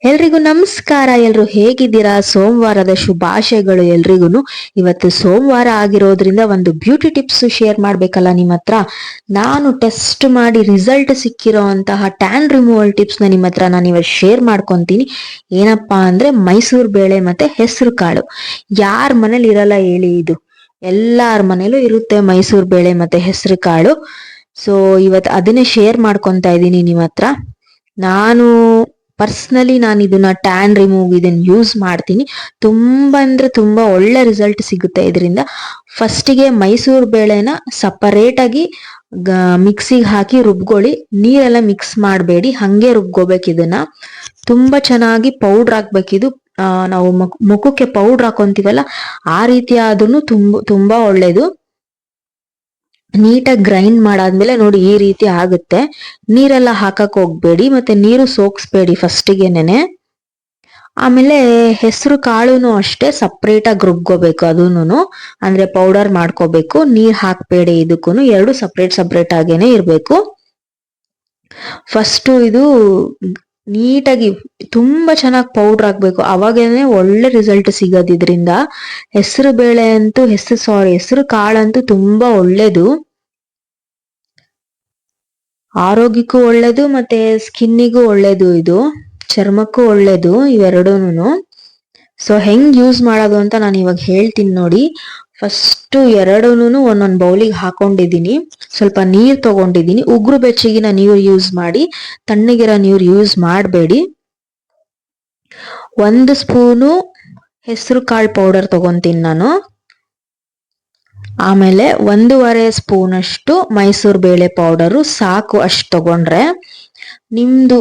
ಎಲ್ರಿಗೂ ನಮಸ್ಕಾರ. ಎಲ್ರು ಹೇಗಿದ್ದೀರಾ? ಸೋಮವಾರದ ಶುಭಾಶಯಗಳು ಎಲ್ರಿಗೂ ಇವತ್ತು ಸೋಮವಾರ ಆಗಿರೋದ್ರಿಂದ ಒಂದು ಬ್ಯೂಟಿ ಟಿಪ್ಸ್ ಶೇರ್ ಮಾಡ್ಬೇಕಲ್ಲ ನಿಮ್ಮ ಹತ್ರ ನಾನು ಟೆಸ್ಟ್ ಮಾಡಿ ರಿಸಲ್ಟ್ ಸಿಕ್ಕಿರೋ ಅಂತಹ ಟ್ಯಾನ್ ರಿಮೂವಲ್ ಟಿಪ್ಸ್ನ ನಿಮ್ಮ ಹತ್ರ ನಾನು ಇವತ್ತು ಶೇರ್ ಮಾಡ್ಕೊಂತೀನಿ. ಏನಪ್ಪಾ ಅಂದ್ರೆ ಮೈಸೂರು ಬೇಳೆ ಮತ್ತೆ ಹೆಸರು ಕಾಳು. ಯಾರ ಮನೇಲಿ ಇರಲ್ಲ ಹೇಳಿ ಇದು. ಎಲ್ಲಾರ ಮನೇಲೂ ಇರುತ್ತೆ ಮೈಸೂರು ಬೇಳೆ ಮತ್ತೆ ಹೆಸರು ಕಾಳು. ಸೊ ಇವತ್ತು ಅದನ್ನೇ ಶೇರ್ ಮಾಡ್ಕೊಂತ ಇದ್ದೀನಿ ನಿಮ್ಮ ಹತ್ರ ನಾನು ಪರ್ಸ್ನಲಿ ನಾನು ಇದನ್ನ ಟ್ಯಾನ್ ರಿಮೂವ್ ಇದನ್ನ ಯೂಸ್ ಮಾಡ್ತೀನಿ. ತುಂಬ ಅಂದ್ರೆ ತುಂಬಾ ಒಳ್ಳೆ ರಿಸಲ್ಟ್ ಸಿಗುತ್ತೆ ಇದರಿಂದ. ಫಸ್ಟಿಗೆ ಮೈಸೂರು ಬೇಳೆನ ಸಪರೇಟ್ ಆಗಿ ಮಿಕ್ಸಿಗೆ ಹಾಕಿ ರುಬ್ಕೊಳ್ಳಿ. ನೀರೆಲ್ಲ ಮಿಕ್ಸ್ ಮಾಡಬೇಡಿ. ಹಂಗೆ ರುಬ್ಕೋಬೇಕು ಇದನ್ನ. ತುಂಬಾ ಚೆನ್ನಾಗಿ ಪೌಡ್ರ್ ಹಾಕ್ಬೇಕಿದು. ನಾವು ಮುಖಕ್ಕೆ ಪೌಡ್ರ್ ಹಾಕೊಂತೀವಲ್ಲ, ಆ ರೀತಿ ಆದ್ರೂ ತುಂಬ, ತುಂಬಾ ಒಳ್ಳೇದು. ನೀಟಾಗಿ ಗ್ರೈಂಡ್ ಮಾಡಾದ್ಮೇಲೆ ನೋಡಿ ಈ ರೀತಿ ಆಗುತ್ತೆ. ನೀರೆಲ್ಲ ಹಾಕಕ್ ಹೋಗ್ಬೇಡಿ, ಮತ್ತೆ ನೀರು ಸೋಕ್ಸ್ಬೇಡಿ ಫಸ್ಟಿಗೆನೆ ಆಮೇಲೆ ಹೆಸರು ಕಾಳುನು ಅಷ್ಟೇ ಸಪ್ರೇಟ್ ಆಗಿ ರುಬ್ಕೋಬೇಕು ಅದೂನು ಅಂದ್ರೆ ಪೌಡರ್ ಮಾಡ್ಕೋಬೇಕು, ನೀರ್ ಹಾಕ್ಬೇಡಿ ಇದಕ್ಕೂ ಎರಡು ಸಪ್ರೇಟ್ ಸಪ್ರೇಟ್ ಆಗೇನೆ ಇರ್ಬೇಕು. ಫಸ್ಟ್ ಇದು ನೀಟಾಗಿ ತುಂಬಾ ಚೆನ್ನಾಗಿ ಪೌಡರ್ ಹಾಕ್ಬೇಕು. ಅವಾಗೇನೆ ಒಳ್ಳೆ ರಿಸಲ್ಟ್ ಸಿಗೋದು ಇದರಿಂದ ಹೆಸರು ಬೇಳೆ ಅಂತೂ, ಹೆಸರು ಸಾರಿ ಹೆಸರು ಕಾಳಂತೂ ತುಂಬಾ ಒಳ್ಳೇದು. ಆರೋಗ್ಯಕ್ಕೂ ಒಳ್ಳೇದು ಮತ್ತೆ ಸ್ಕಿನ್ನಿಗೂ ಒಳ್ಳೇದು ಇದು. ಚರ್ಮಕ್ಕೂ ಒಳ್ಳೇದು ಇವೆರಡೂನು ಸೊ ಹೆಂಗ್ ಯೂಸ್ ಮಾಡೋದು ಅಂತ ನಾನು ಇವಾಗ ಹೇಳ್ತೀನಿ ನೋಡಿ. ಫಸ್ಟ್ ಎರಡೂನು ಒಂದೊಂದು ಬೌಲಿಗೆ ಹಾಕೊಂಡಿದ್ದೀನಿ ಸ್ವಲ್ಪ ನೀರು ತಗೊಂಡಿದ್ದೀನಿ ಉಗುರು ಬೆಚ್ಚಗಿನ ನೀರು ಯೂಸ್ ಮಾಡಿ, ತಣ್ಣಗಿರೋ ನೀರು ಯೂಸ್ ಮಾಡಬೇಡಿ. ಒಂದು ಸ್ಪೂನು ಹೆಸರು ಕಾಳು ಪೌಡರ್ ತಗೊಂತೀನಿ ನಾನು. ಆಮೇಲೆ ಒಂದೂವರೆ ಸ್ಪೂನ್ ಅಷ್ಟು ಮೈಸೂರು ಬೇಳೆ ಪೌಡರು ಸಾಕು ಅಷ್ಟು ತಗೊಂಡ್ರೆ. ನಿಮ್ಮದು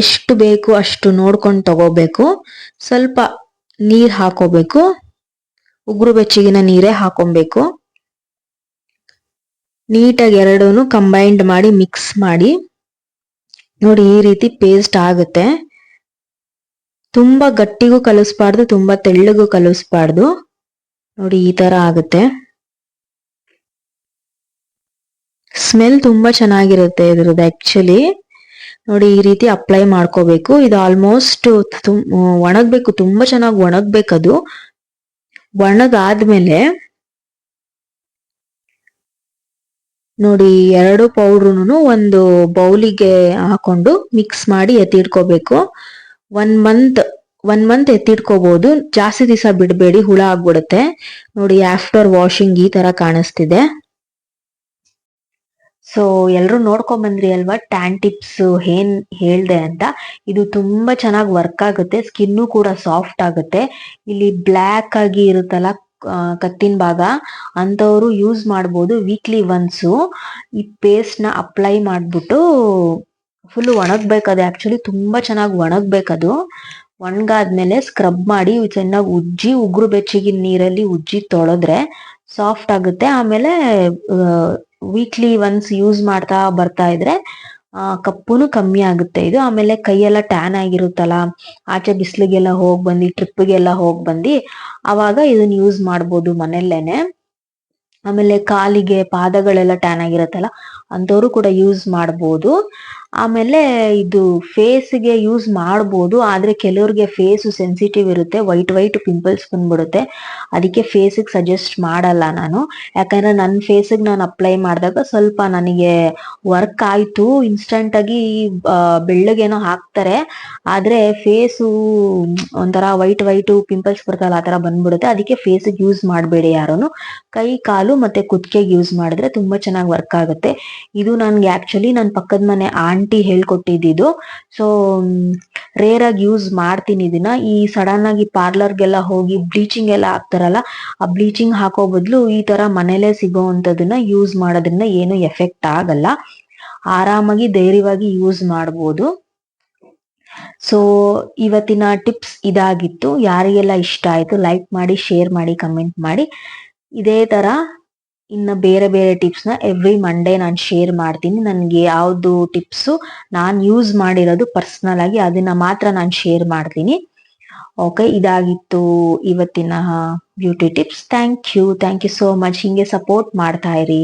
ಎಷ್ಟು ಬೇಕು ಅಷ್ಟು ನೋಡ್ಕೊಂಡು ತಗೋಬೇಕು. ಸ್ವಲ್ಪ ನೀರು ಹಾಕೋಬೇಕು. ಉಗುರು ಬೆಚ್ಚಗಿನ ನೀರೇ ಹಾಕೊಬೇಕು. ನೀಟಾಗಿ ಎರಡೂ ಕಂಬೈನ್ಡ್ ಮಾಡಿ ಮಿಕ್ಸ್ ಮಾಡಿ. ನೋಡಿ ಈ ರೀತಿ ಪೇಸ್ಟ್ ಆಗುತ್ತೆ. ತುಂಬಾ ಗಟ್ಟಿಗೂ ಕಲಿಸ್ಬಾರ್ದು, ತುಂಬಾ ತೆಳ್ಳಗೂ ಕಲಿಸ್ಬಾರ್ದು. ನೋಡಿ ಈ ತರ ಆಗುತ್ತೆ. ಸ್ಮೆಲ್ ತುಂಬಾ ಚೆನ್ನಾಗಿರುತ್ತೆ ಇದ್ರದ್ದು ಆಕ್ಚುಲಿ ನೋಡಿ ಈ ರೀತಿ ಅಪ್ಲೈ ಮಾಡ್ಕೋಬೇಕು. ಇದು ಆಲ್ಮೋಸ್ಟ್ ಒಣಗ್ಬೇಕು, ತುಂಬಾ ಚೆನ್ನಾಗಿ ಒಣಗ್ಬೇಕದು. ಒಣಗಾದ್ಮೇಲೆ ನೋಡಿ ಎರಡು ಪೌಡ್ರುನು ಒಂದು ಬೌಲಿಗೆ ಹಾಕೊಂಡು ಮಿಕ್ಸ್ ಮಾಡಿ ಎತ್ತಿಡ್ಕೋಬೇಕು ಒನ್ ಮಂತ್ ಒನ್ ಮಂತ್ ಎತ್ತಿಡ್ಕೋಬಹುದು ಜಾಸ್ತಿ ದಿವಸ ಬಿಡಬೇಡಿ, ಹುಳ ಆಗ್ಬಿಡುತ್ತೆ. ನೋಡಿ, ಆಫ್ಟರ್ ವಾಷಿಂಗ್ ಈ ತರ ಕಾಣಿಸ್ತಿದೆ. ಸೊ ಎಲ್ಲರೂ ನೋಡ್ಕೊಂಡ್ ಬಂದ್ರಿ ಅಲ್ವಾ? ಟ್ಯಾನ್ ಟಿಪ್ಸ್ ಏನ್ ಹೇಳ್ದೆ ಅಂತ. ಇದು ತುಂಬಾ ಚೆನ್ನಾಗಿ ವರ್ಕ್ ಆಗುತ್ತೆ. ಸ್ಕಿನ್ನು ಕೂಡ ಸಾಫ್ಟ್ ಆಗುತ್ತೆ. ಇಲ್ಲಿ ಬ್ಲ್ಯಾಕ್ ಆಗಿ ಇರುತ್ತಲ್ಲ ಕತ್ತಿನ ಭಾಗ ಅಂತವರು ಯೂಸ್ ಮಾಡ್ಬೋದು ವೀಕ್ಲಿ ಒನ್ಸು ಈ ಪೇಸ್ಟ್ನ ಅಪ್ಲೈ ಮಾಡ್ಬಿಟ್ಟು ಫುಲ್ ಒಣಗ್ಬೇಕದು. ಆಕ್ಚುಲಿ ತುಂಬಾ ಚೆನ್ನಾಗಿ ಒಣಗ್ಬೇಕದು. ಒಣಗಾದ್ಮೇಲೆ ಸ್ಕ್ರಬ್ ಮಾಡಿ ಚೆನ್ನಾಗಿ ಉಜ್ಜಿ, ಉಗುರು ಬೆಚ್ಚಗಿನ ನೀರಲ್ಲಿ ಉಜ್ಜಿ ತೊಳೆದ್ರೆ ಸಾಫ್ಟ್ ಆಗುತ್ತೆ. ಆಮೇಲೆ ವೀಕ್ಲಿ ಒನ್ಸ್ ಯೂಸ್ ಮಾಡ್ತಾ ಬರ್ತಾ ಇದ್ರೆ, ಆ, ಕಪ್ಪುನು ಕಮ್ಮಿ ಆಗುತ್ತೆ ಇದು. ಆಮೇಲೆ ಕೈಯೆಲ್ಲ ಟ್ಯಾನ್ ಆಗಿರುತ್ತಲ್ಲ, ಆಚೆ ಬಿಸಿಲಿಗೆಲ್ಲ ಹೋಗ್ ಬಂದಿ ಟ್ರಿಪ್ಗೆಲ್ಲ ಹೋಗ್ ಬಂದಿ, ಅವಾಗ ಇದನ್ನ ಯೂಸ್ ಮಾಡ್ಬೋದು ಮನೆಯಲ್ಲೇನೆ ಆಮೇಲೆ ಕಾಲಿಗೆ ಪಾದಗಳೆಲ್ಲ ಟ್ಯಾನ್ ಆಗಿರತ್ತಲ್ಲ ಅಂತವ್ರು ಕೂಡ ಯೂಸ್ ಮಾಡ್ಬೋದು. ಆಮೇಲೆ ಇದು ಫೇಸ್ಗೆ ಯೂಸ್ ಮಾಡ್ಬೋದು. ಆದ್ರೆ ಕೆಲವ್ರಿಗೆ ಫೇಸ್ ಸೆನ್ಸಿಟಿವ್ ಇರುತ್ತೆ. ವೈಟ್ ವೈಟ್ ಪಿಂಪಲ್ಸ್ ಬಂದ್ಬಿಡುತ್ತೆ. ಅದಕ್ಕೆ ಫೇಸಿಗೆ ಸಜೆಸ್ಟ್ ಮಾಡಲ್ಲ ನಾನು. ಯಾಕಂದ್ರೆ ನನ್ನ ಫೇಸಿಗೆ ನಾನು ಅಪ್ಲೈ ಮಾಡಿದಾಗ ಸ್ವಲ್ಪ ನನಗೆ ವರ್ಕ್ ಆಯ್ತು. ಇನ್ಸ್ಟಂಟ್ ಆಗಿ ಬೆಳ್ಳಗೇನೋ ಹಾಕ್ತಾರೆ. ಆದ್ರೆ ಫೇಸು ಒಂಥರ ವೈಟ್ ವೈಟು ಪಿಂಪಲ್ಸ್ ಬರ್ತಲ್ಲ, ಆ ಥರ ಬಂದ್ಬಿಡುತ್ತೆ. ಅದಕ್ಕೆ ಫೇಸಿಗೆ ಯೂಸ್ ಮಾಡಬೇಡಿ ಯಾರು ಕೈ, ಕಾಲು ಮತ್ತೆ ಕುತ್ತಿಗೆಗೆ ಯೂಸ್ ಮಾಡಿದ್ರೆ ತುಂಬಾ ಚೆನ್ನಾಗಿ ವರ್ಕ್ ಆಗುತ್ತೆ. ಇದು ನನ್ಗೆ ಆಕ್ಚುಲಿ ನನ್ನ ಪಕ್ಕದ ಮನೆ ಆಂಟಿ ಹೇಳ್ಕೊಟ್ಟಿದ್ದು ಸೊ ರೇರ್ ಆಗಿ ಯೂಸ್ ಮಾಡ್ತೀನಿ ಇದನ್ನ. ಈ ಸಡನ್ ಆಗಿ ಪಾರ್ಲರ್ಗೆಲ್ಲ ಹೋಗಿ ಬ್ಲೀಚಿಂಗ್ ಎಲ್ಲ ಹಾಕ್ತಾರಲ್ಲ, ಆ ಬ್ಲೀಚಿಂಗ್ ಹಾಕೋ ಬದಲು ಈ ತರ ಮನೇಲೆ ಸಿಗೋವಂಥದನ್ನ ಯೂಸ್ ಮಾಡೋದ್ರಿಂದ ಏನು ಎಫೆಕ್ಟ್ ಆಗಲ್ಲ. ಆರಾಮಾಗಿ ಧೈರ್ಯವಾಗಿ ಯೂಸ್ ಮಾಡ್ಬೋದು. ಸೊ ಇವತ್ತಿನ ಟಿಪ್ಸ್ ಇದಾಗಿತ್ತು. ಯಾರಿಗೆಲ್ಲ ಇಷ್ಟ ಆಯ್ತು ಲೈಕ್ ಮಾಡಿ ಶೇರ್ ಮಾಡಿ ಕಮೆಂಟ್ ಮಾಡಿ. ಇದೇ ತರ ಇನ್ನ ಬೇರೆ ಬೇರೆ ಟಿಪ್ಸ್ನ ಎವ್ರಿ ಮಂಡೇ ನಾನು ಶೇರ್ ಮಾಡ್ತೀನಿ. ನನಗೆ ಯಾವುದು ಟಿಪ್ಸ್ ನಾನು ಯೂಸ್ ಮಾಡಿರೋದು ಪರ್ಸನಲ್ ಆಗಿ ಅದನ್ನ ಮಾತ್ರ ನಾನು ಶೇರ್ ಮಾಡ್ತೀನಿ. ಓಕೆ ಇದಾಗಿತ್ತು ಇವತ್ತಿನ beauty tips thank you thank you so much ಹಿಂಗೆ ಸಪೋರ್ಟ್ ಮಾಡ್ತಾ ಇರಿ.